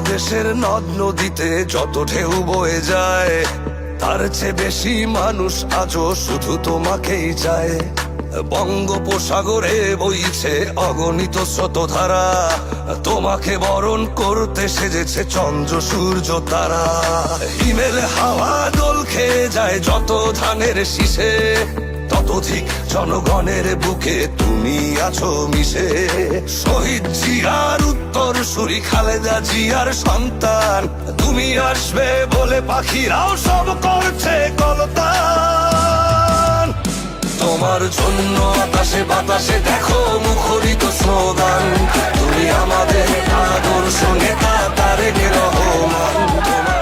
বাংলাদেশের নদ নদীতে যত ঢেউ বয়ে যায়, তার চেয়ে বেশি মানুষ আজও শুধু তোমাকেই চায়। বঙ্গোপসাগরে বইছে অগণিত স্রোতধারা, তোমাকে বরণ করতে সেজেছে চন্দ্র, সূর্য, তারা। হিমেল হাওয়া দোল খেয়ে যায় যত ধানের শীষে ততধিক জনগণের বুকে তুমি আছো মিশে। শহীদ জিয়ার উত্তর সুরি খালেদা জিয়ার সন্তান। তুমি আসবে বলে পাখিরাও সব করছে কলতান। তোমার জন্য আকাশে বাতাসে দেখো মুখরিত স্লোগান। তুমি আমাদের আদর্শ নেতা তারেক রহমান তোমার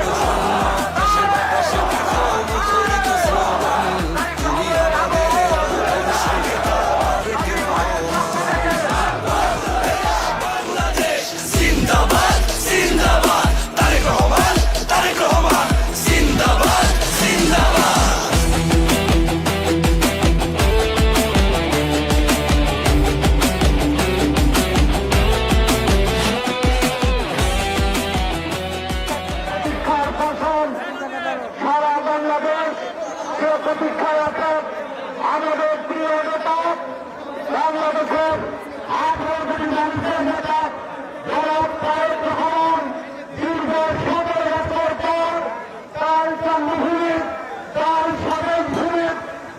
বাংলাদেশের আঠারো কোটি মানুষের নেতা জনাব তারেক রহমান দীর্ঘ সতেরো বছর পর তার জন্মভূমি তার স্বদেশ ভূমি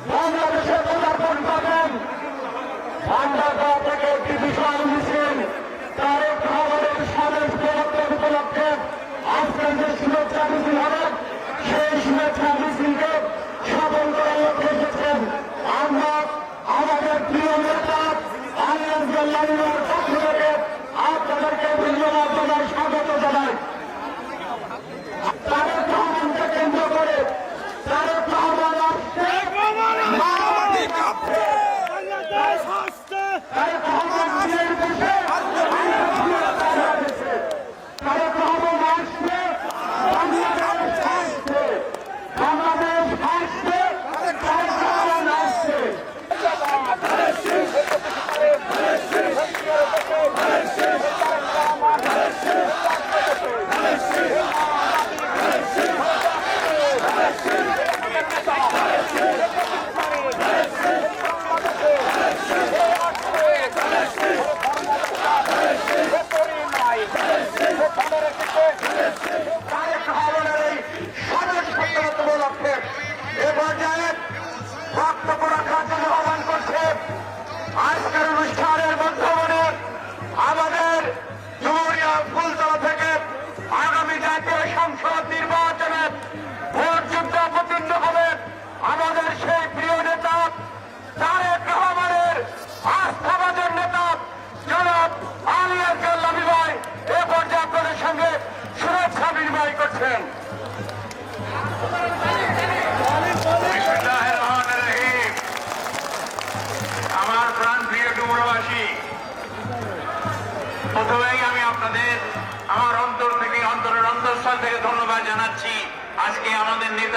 বাংলাদেশে পদার্পণ করেন ভান্ডারগা থেকে একটি বিশাল মিছিল তারেক রহমানের স্বদেশ প্রবর্তন উপলক্ষে আজকের যে শুভেচ্ছা মিছিল হবে সেই শুভেচ্ছা মিছিলকে সফল করার লক্ষ্যে এসেছেন আমরা আমাদের প্রিয় নেতা আলিয়াস গল্লানিয়ার পক্ষ থেকে আপনাদেরকে ধন্যবাদ জানাই স্বাগত জানাই তারেক রহমানকে কেন্দ্র করে তারেক রহমান আসছে বাংলাদেশ আসছে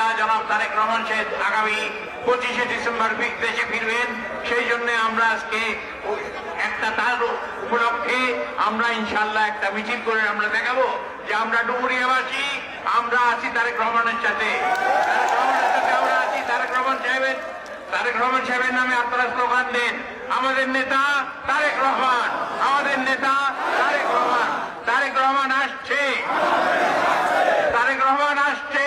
নেতা জনাব তারেক রহমান শেখ আগামী পঁচিশে ডিসেম্বর দেশে ফিরবেন। সেই জন্য আমরা আজকে একটা তার উপলক্ষে আমরা ইনশাল্লাহ একটা মিছিল করে আমরা দেখাবো যে আমরা ডুমুরিয়াবাসী, আমরা আছি তারেক রহমানের সাথে। তারেক রহমানের সাথে আমরা আছি, তারেক রহমান সাহেবের তারেক রহমান সাহেবের নামে আপনারা স্লোগান দেন, আমাদের নেতা তারেক রহমান, আমাদের নেতা তারেক রহমান তারেক রহমান আসছে তারেক রহমান আসছে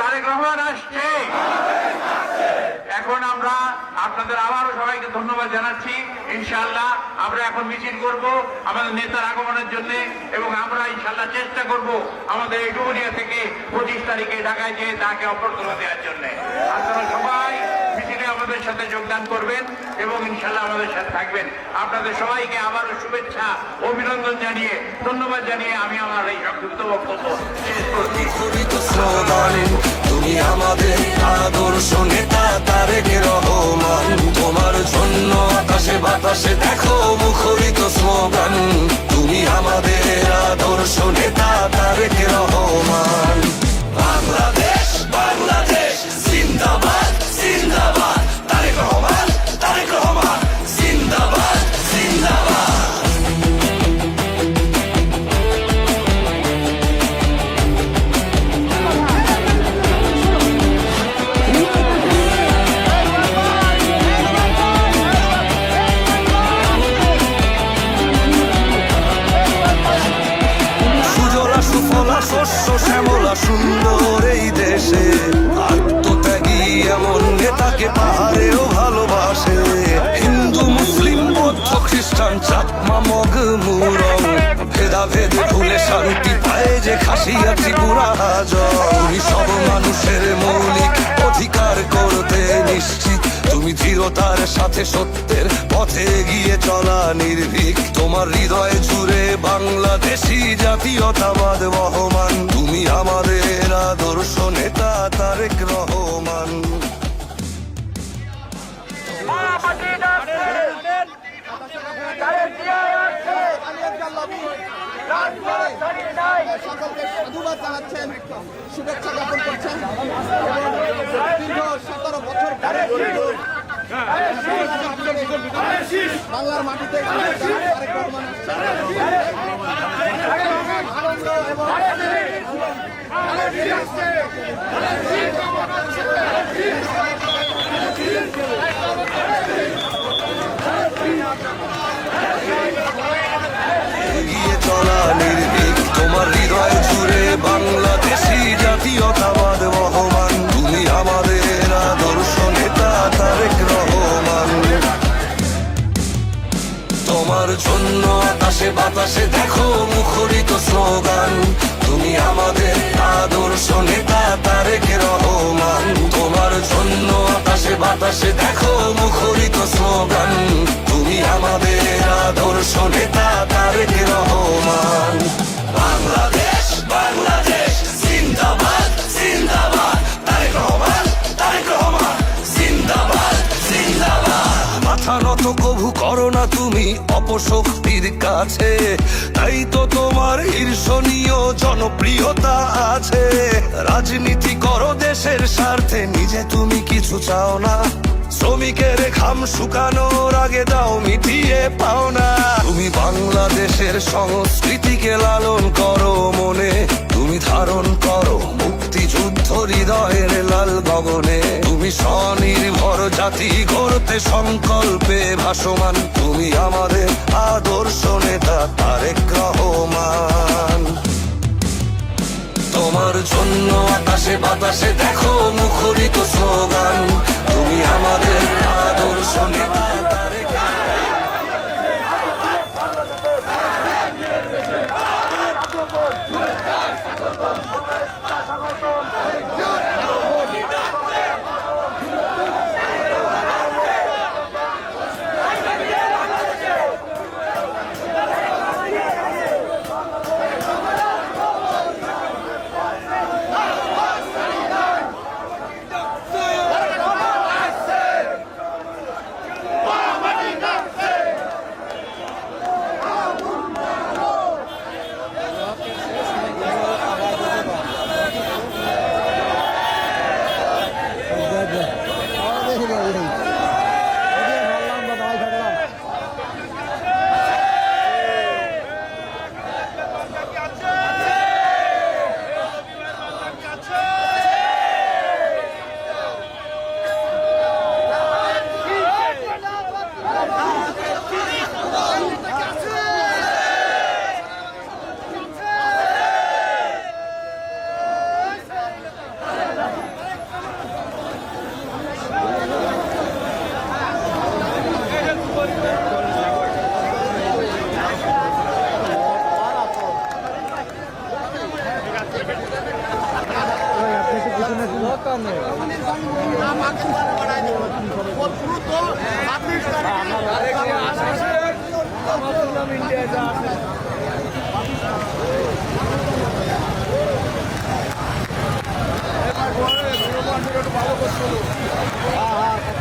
তারেক রহমান আসছে এখন আমরা আপনাদের আবারও সবাইকে ধন্যবাদ জানাচ্ছি। ইনশাআল্লাহ আমরা এখন মিছিল করব আমাদের নেতার আগমনের জন্য এবং আমরা ইনশাআল্লাহ চেষ্টা করব আমাদের এই ডুবুরিয়া থেকে পঁচিশ তারিখে ঢাকায় যেয়ে তাকে অভ্যর্থনা দেওয়ার জন্য। আপনারা সবাই মিছিলে আমাদের সাথে যোগদান করবেন এবং ইনশাআল্লাহ আমাদের সাথে থাকবেন। আপনাদের সবাইকে আবারও শুভেচ্ছা, অভিনন্দন জানিয়ে, ধন্যবাদ জানিয়ে আমি আমার এই সংক্ষিপ্ত বক্তব্য শেষ করছি। তুমি আমাদের আদর্শ নেতা তারেকে রহমান। তোমার জন্য আকাশে বাতাসে দেখো মুখরিত স্লোগান। তুমি আমাদের আদর্শ নেতা তারেকে রহমান। শান্তি পায় যে খাসিয়া ত্রিপুরা তুমি সব মানুষের মৌলিক অধিকার করতে নিশ্চিত। তুমি দৃঢ়তার সাথে সত্যের পথে গিয়ে চলা নির্ভীক। তোমার হৃদয় জুড়ে বাংলাদেশি জাতীয়তাবাদ বহমান। তুমি আমাদের আদর্শ নেতা তারেক রহমান। সকলকে সাধুবাদ জানাচ্ছেন শুভেচ্ছা জ্ঞাপন করছেন। দীর্ঘ সতেরো বছর পরে বাংলার মাটিতে আনন্দ এবং বাতাসে দেখো মুখরিত স্লোগান। তুমি আমাদের আদর্শ নেতা, তারেক রহমান। তোমার জন্য আকাশে বাতাসে দেখো মুখরিত স্লোগান। তুমি আমাদের আদর্শ নেতা, তারেক রহমান। বাংলাদেশ মাথা নত কভু করো না তুমি অপশক্তির কাছে। তাই তো তোমার ঈর্ষণীয় জনপ্রিয়তা আছে। রাজনীতি করো দেশের স্বার্থে, নিজে তুমি কিছু চাও না। শ্রমিকের ঘাম শুকানোর আগে দাও, মিটিয়ে পাও না। তুমি বাংলাদেশের সংস্কৃতিকে লালন করো মনে। তুমি ধারণ করো মুক্তিযুদ্ধ হৃদয়ের লাল গগনে। তুমি স্বনির্ভর জাতি গড়তে সংকল্পে ভাসমান, তুমি আমাদের আদর্শ নেতা, তারেক রহমান। তোমার জন্য আকাশে বাতাসে দেখো মুখরিত স্লোগান, তুমি আমাদের আদর্শ একদম ইন্ডিয়া যা আছে। ভালো করছিল হ্যাঁ হ্যাঁ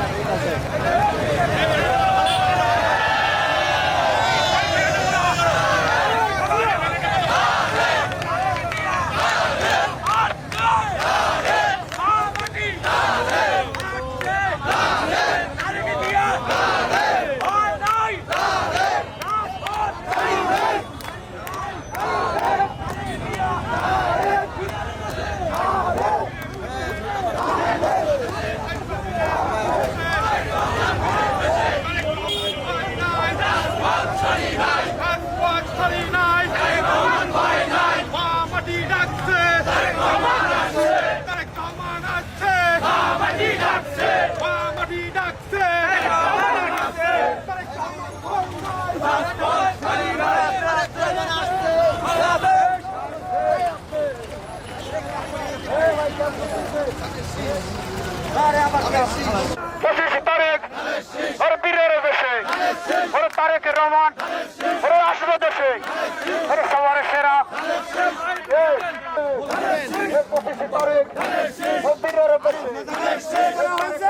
ওর বীরের দেশে ওর তারেক রহমান ওর আসবে দেশে ওর সবার সেরা। এই, এই পঁচিশ তারিখ ওর বীরের দেশে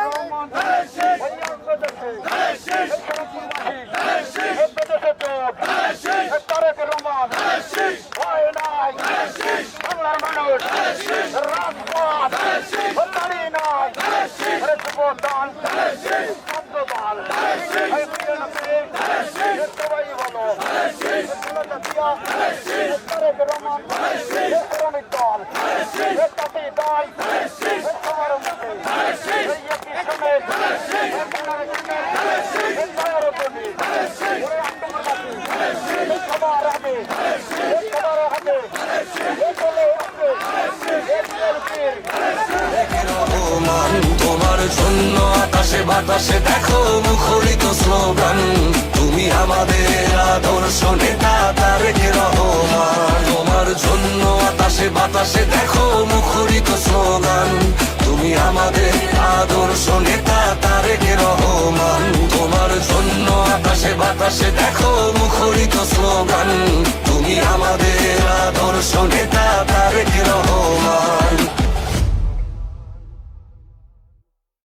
রহমান ওই আসবে দেশে এই সরকারি এই বিদেশে চোখ এই তারেক রহমান ভয় নাই বাংলার মানুষ রাজপথ ও দাঁড়িয়ে নাই আরে যুবদান ছাত্রদল এই বিএনপি এ সবাই বলো এ খালেদা জিয়া, এ তারেক রহমান এ শ্রমিক দল এ তাঁতি দল এ সবার মুখে এই একই সমেত এ মিনারে সমেত এ ছায়ার উপরে ওরে আন্দোলনাথী এ সবার আগে এ সবার আগে এ চলে আসবে এ বিএনপির রহমান তোমার জন্য বাতাসে দেখো মুখরিত স্লোগান। তুমি আমাদের আদর্শ নেতা তারেক রহমান? তোমার জন্য আকাশে বাতাসে দেখো মুখরিত স্লোগান। তুমি আমাদের আদর্শ নেতা তারেক রহমান? তোমার জন্য আকাশে বাতাসে দেখো মুখরিত স্লোগান। তুমি আমাদের আদর্শ নেতা তারেক রহমান?